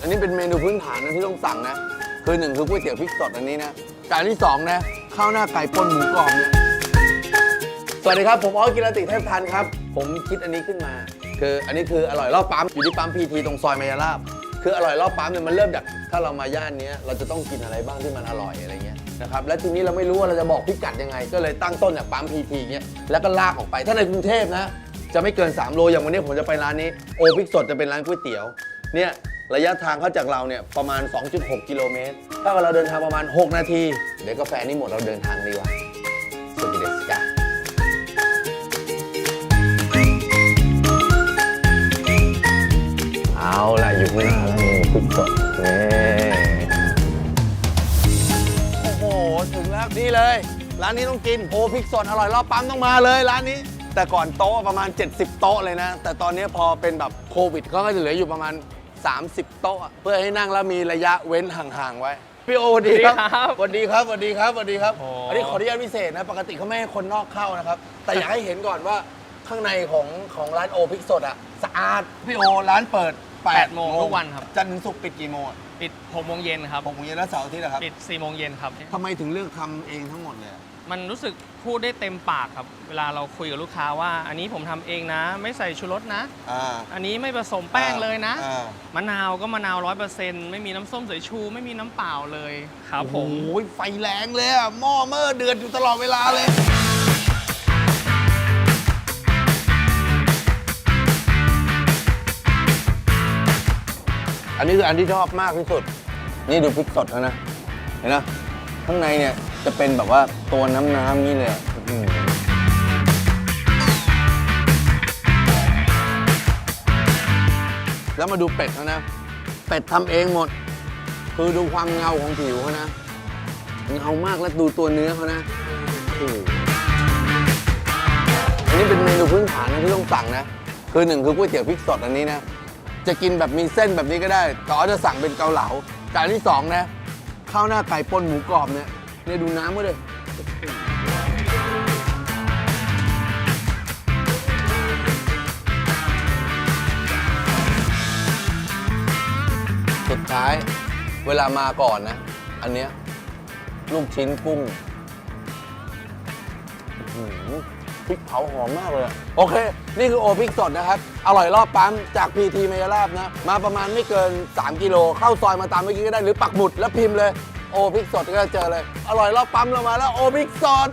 อันนี้เป็นเมนูพื้นฐานนะที่ต้องสั่งนะ คือหนึ่งคือก๋วยเตี๋ยวพริกสดอันนี้นะจานที่สองนะข้าวหน้าไก่ป่นหมูกรอบเนี่ยสวัสดีครับ ผมออสกิรติเทพทันครับ ผมคิดอันนี้ขึ้นมา คืออันนี้คืออร่อยรอบปั๊มอยู่ที่ปั๊มพีทีตรงซอยมายาลาบคืออร่อยรอบปั๊มเนี่ยมันเริ่มจากถ้าเรามาย่านนี้เราจะต้องกินอะไรบ้างที่มันอร่อยอะไรเงี้ยนะครับและทีนี้เราไม่รู้ว่าเราจะบอกพิกัดยังไง ก็เลยตั้งต้นจากปั๊มพีทีเงี้ยแล้วก็ลากออกไป ถ้าในกรุงเทพนะจะไม่เกิน 3 โลอย่างวันนี้ผมจะไปร้านนี้โอพิกสดจะเป็นร้านก๋วยเตี๋ยวเนี่ย ระยะทางเขาจากเราเนี่ยประมาณ 2.6 กิโลเมตร ถ้าเราเดินทางประมาณ 6 นาที เดี๋ยวกาแฟนี่หมดเราเดินทางดีกว่าสวัสดีเดสกาเอาล่ะอยู่ข้างหน้าแล้วนี่พริกสดนี่โอ้โห ถึงแล้วนี่เลย ร้านนี้ต้องกินโอพริกสดอร่อยรอบปั๊มต้องมาเลยร้านนี้ แต่ก่อนโต๊ะประมาณ 70 โต๊ะเลยนะ แต่ตอนนี้พอเป็นแบบโควิดเขาก็จะเหลืออยู่ประมาณ 30 โต๊ะอะเพื่อให้นั่งแล้วมีระยะเว้นห่างๆไว้พี่โอสวัสดีครับสวัสดีครับสวัสดีครับสวัสดีครับสวัสดีครับโอ้อันนี้ขออนุญาตพิเศษนะ ปกติเขาไม่ให้คนนอกเข้านะครับ แต่อยากให้เห็นก่อนว่าข้างในของของร้านโอพริกสดอะสะอาดพี่โอร้านเปิด แปดโมงทุกวันครับ จันทร์ถึงศุกร์ปิดกี่โมงอะปิด6โมงเย็นครับ หกโมงเย็นแล้วเสาร์อาทิตย์นะครับปิด4โมงเย็นครับ ทำไมถึงเลือกทำเองทั้งหมดเลยอะมันรู้สึกพูดได้เต็มปากครับ เวลาเราคุยกับลูกค้าว่า อันนี้ผมทำเองนะ ไม่ใส่ชูรสนะ อ่าอันนี้ไม่ผสมแป้งเลยนะ อ่ามะนาวก็มะนาวร้อยเปอร์เซ็นต์ไม่มีน้ำส้มสายชู ไม่มีน้ำเปล่าเลยครับผม โอ้ยไฟแรงเลยอะหม้อเมื่อเดือดอยู่ตลอดเวลาเลย อันนี้คืออันที่ชอบมากที่สุด นี่ดูพริกสดเขานะ เห็นนะข้างในเนี่ยจะเป็นแบบว่าตัวน้ำน้ำนี่เลยอื้อหือแล้วมาดูเป็ดเขานะ เป็ดทำเองหมด คือดูความเงาของผิวเขานะ เงามากแล้วดูตัวเนื้อเขานะโอ้โหอันนี้เป็นเมนูพื้นฐานนะที่ต้องสั่งนะ คือหนึ่งคือก๋วยเตี๋ยวพริกสดอันนี้นะ จะกินแบบมีเส้นแบบนี้ก็ได้ แต่ว่าจะสั่งเป็นเกาเหลาจานที่สองนะข้าวหน้าไก่ป่นหมูกรอบเนี่ยเนี่ยดูน้ำก็เลยสุดท้ายเวลามาก่อนนะ อันเนี้ยลูกชิ้นกุ้ง อื้อหือ พริกเผาหอมมากเลย โอเค นี่คือโอพริกสดนะครับ อร่อยรอบปั๊มจากพีทีเมยราบนะ มาประมาณไม่เกิน 3 กิโล เข้าซอยมาตามเมื่อกี้ก็ได้หรือปักหมุดแล้วพิมพ์เลย โอพริกสดก็จะเจอเลย อร่อยรอบปั๊มเรามาแล้วโอพริกสด